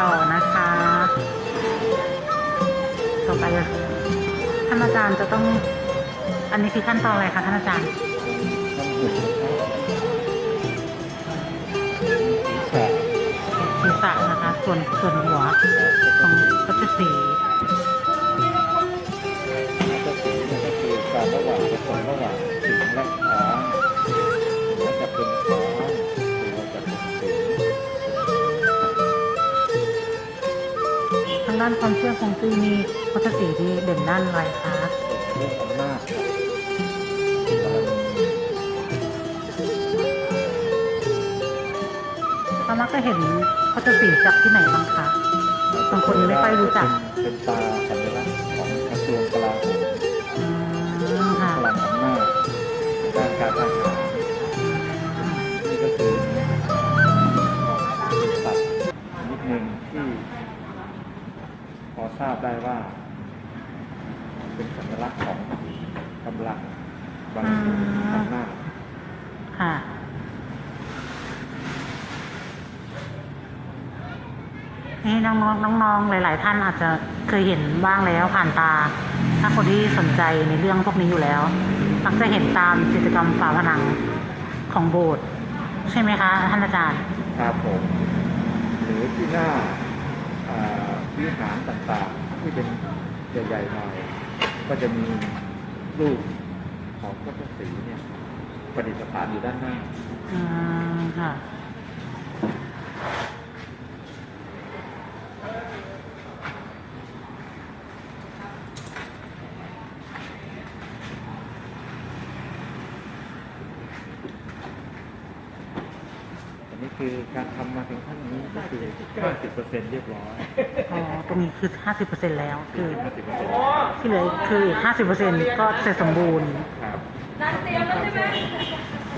ต่อนะคะต่อไปท่านอาจารย์จะต้อง อันนี้คือขั้นตอนอะไรคะท่านอาจารย์ต้องหุ่นนะครับศีรษะศีรษะนะคะ ส่วนส่วนหัวของก็จะสีก็สีเนี่ยก็คือการะหว่างผสมระหว่าง ด้านความเชื่อของจุ้ยมีก็จะสีที่เด่นด้านอะไรคะเรื่องอำนาจครับบารมีเรามักจะเห็นเขาจะสีจากที่ไหนบ้างคะบางคนไม่ค่อยรู้จักเป็นตาสัญลักษณ์ของกระทรวงกลาโหมอืมค่ะพลังอำนาจด้านการทหารนี่ก็คือสัตว์ชนิดหนึ่งที่ พอทราบได้ว่า เป็นสัญลักษณ์ของกำลังบารมีอำนาจค่ะ นี่น้องๆน้องๆหลาย ๆ ท่านอาจจะเคยเห็นบ้างแล้วผ่านตา ถ้าคนที่สนใจในเรื่องพวกนี้อยู่แล้วมักจะเห็นตามกิจกรรมฝาผนังของโบสถ์ใช่ไหมคะ ท่านอาจารย์ ครับผม หรือที่หน้าอ่า วิหารต่างๆ ที่เป็นใหญ่ๆหน่อย ก็จะมีรูปของพระพุทธศรีเนี่ยประดิษฐานอยู่ด้านหน้า อ่าค่ะ นนี้คือการทำมาถึงขั้นนี้ก็คือ 50%เรียบร้อย อ๋อตรงนี้คือ 50%แล้วคือ 50%ที่เหลือคืออีก50%ก็เสร็จสมบูรณ์ ครับนันเตรียมแล้วใช่ไหม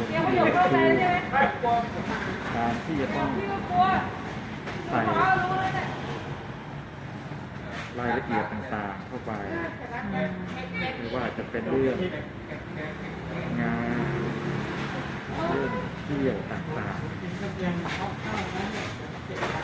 เตรียมขยมเข้าไปแล้วใช่ไหมการที่จะต้องพี่ก็กลัวใส่พ่อรู้แล้วเนี่ยรายละเอียดต่างๆเข้าไปไม่ว่าจะเป็นเรื่องงาน ที่อย่างต่างๆ